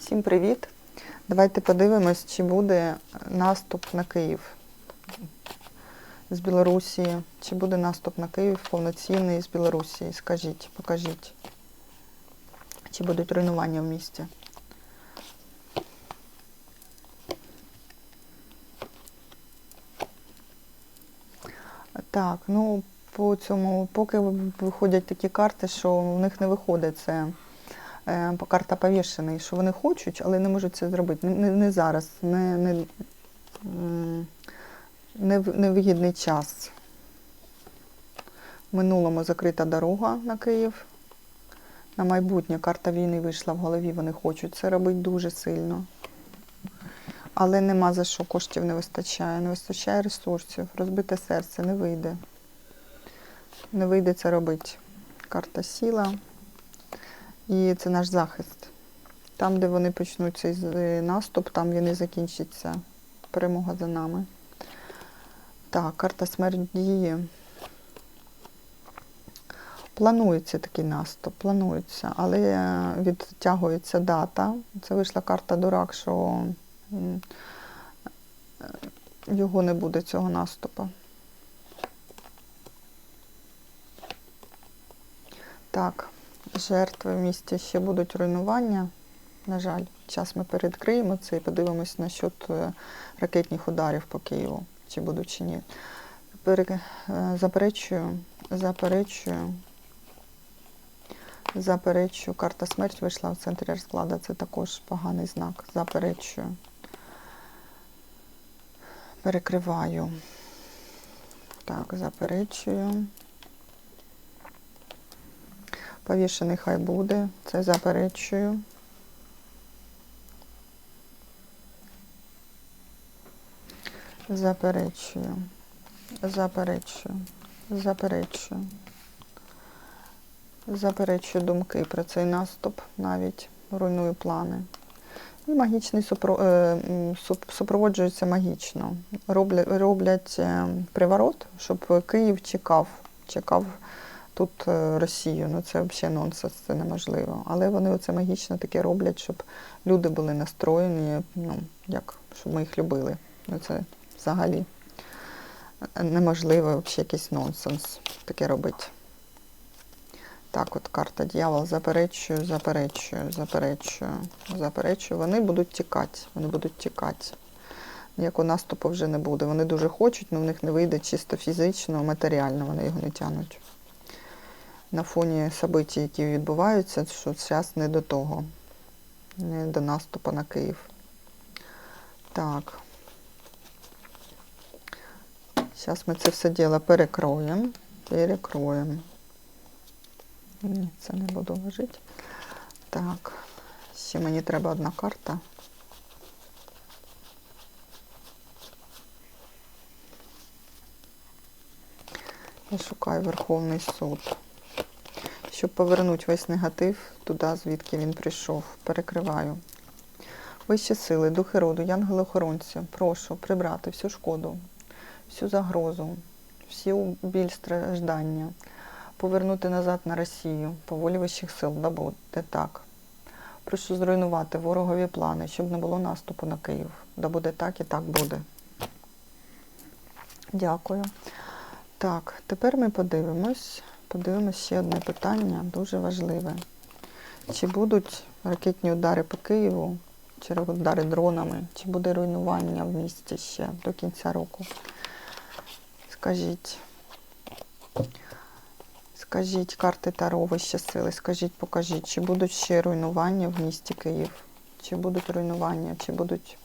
Всім привіт! Давайте подивимось, чи буде наступ на Київ з Білорусі. Чи буде наступ на Київ повноцінний з Білорусі? Скажіть, покажіть. Чи будуть руйнування в місті? Так, ну по цьому, поки виходять такі карти, що в них не виходить це по- карта повішений, що вони хочуть, але не можуть це зробити. Не, не, зараз, не, не, не, невигідний час. В минулому закрита дорога на Київ. На майбутнє карта війни вийшла в голові, вони хочуть це робити дуже сильно. Але нема за що, коштів не вистачає, не вистачає ресурсів, розбите серце, не вийде. Не вийде це робити. Карта сіла. І це наш захист. Там, де вони почнуть цей наступ, там він і закінчиться. Перемога за нами. Так, карта смерть діє. Планується такий наступ, планується, але е, відтягується дата. Це вийшла карта дурак, що е, його не буде цього наступу. Так, жертви в місті ще будуть руйнування. На жаль, час ми передкриємо це і подивимось насчет ракетних ударів по Києву, чи будуть чи ні. Пере- е, Заперечую, заперечую, заперечую. Карта смерть вийшла в центрі розкладу. Це також поганий знак. Заперечую. Перекриваю. Так, заперечую. Повішений хай буде. Це заперечую. Заперечую. Заперечую. Заперечую. Заперечую думки про цей наступ, навіть руйную плани. І магічний супро... е, супроводжується магічно. Роблять, роблять е, приворот, щоб Київ чекав, чекав тут е, Росію. Ну це взагалі нонсенс, це неможливо. Але вони оце магічно таке роблять, щоб люди були настроєні, ну, як, щоб ми їх любили. Ну це взагалі неможливо, взагалі якийсь нонсенс таке робити. Так, от карта дьявол, заперечую, заперечую, заперечую, заперечую. Вони будуть тікати, вони будуть тікати. Ніякого наступу вже не буде. Вони дуже хочуть, але в них не вийде чисто фізично, матеріально вони його не тягнуть. На фоні событий, які відбуваються, що зараз не до того, не до наступу на Київ. Так. Зараз ми це все діло перекроємо. Перекроємо. Ні, це не буду ложити. Так. Ще мені треба одна карта. Я шукаю Верховний суд. Щоб повернути весь негатив туди, звідки він прийшов. Перекриваю. Вищі сили, духи роду, янголи-охоронці, прошу прибрати всю шкоду, всю загрозу, всі біль страждання, повернути назад на Росію по вищих сил, да буде так. Прошу зруйнувати ворогові плани, щоб не було наступу на Київ. Да буде так і так буде. Дякую. Так, тепер ми подивимось. Подивимось ще одне питання, дуже важливе. Чи будуть ракетні удари по Києву, чи удари дронами, чи буде руйнування в місті ще до кінця року? Скажіть. Скажіть карти Таро, вищі сили, скажіть, покажіть, чи будуть ще руйнування в місті Київ? Чи будуть руйнування, чи будуть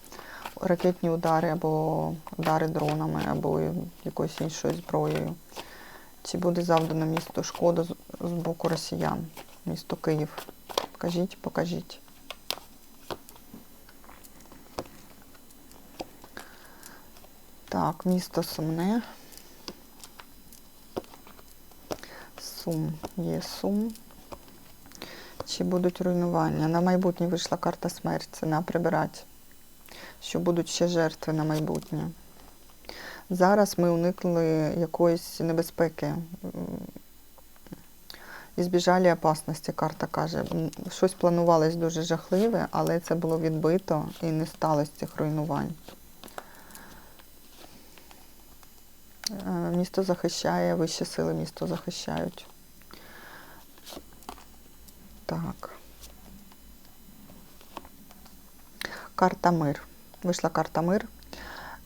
ракетні удари або удари дронами, або якоюсь іншою зброєю? Чи буде завдано місту шкода з боку росіян, місто Київ? Покажіть, покажіть. Так, місто Сумне. Сум. Є сум. Чи будуть руйнування? На майбутнє вийшла карта смерть. Це на прибирати. Що будуть ще жертви на майбутнє. Зараз ми уникли якоїсь небезпеки. І збіжалі опасності, карта каже. Щось планувалось дуже жахливе, але це було відбито і не сталося цих руйнувань. Е, Місто захищає, вищі сили місто захищають. Так. Карта мир. Вийшла карта мир.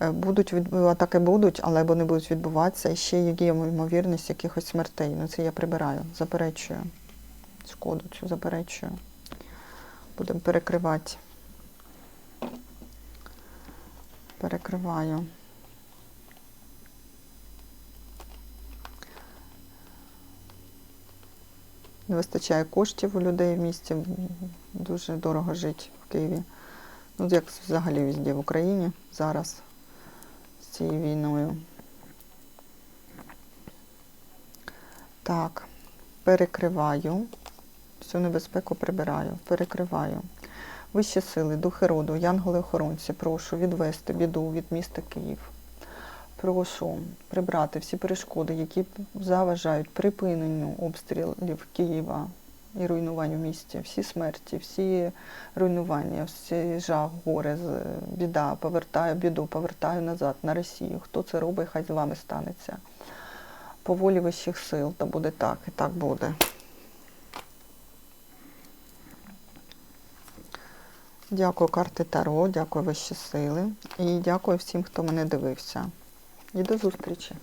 Е, Будуть від... атаки будуть, але вони будуть відбуватися. І ще є ймовірність якихось смертей. Ну це я прибираю, заперечую. Шкоду цю заперечую. Будемо перекривати. Перекриваю. Не вистачає коштів у людей в місті. Дуже дорого жити в Києві. Ну, як взагалі везде в Україні зараз цією війною. Так, перекриваю. Всю небезпеку прибираю, перекриваю. Вищі сили, духи роду, янголи-охоронці, прошу відвести біду від міста Київ. Прошу прибрати всі перешкоди, які заважають припиненню обстрілів Києва і руйнувань в місті, всі смерті, всі руйнування, всі жах, горе, біда, повертаю біду, повертаю назад на Росію. Хто це робить, хай з вами станеться. По волі вищих сил, та буде так, і так буде. Дякую карти Таро, дякую вищі сили і дякую всім, хто мене дивився. І до зустрічі!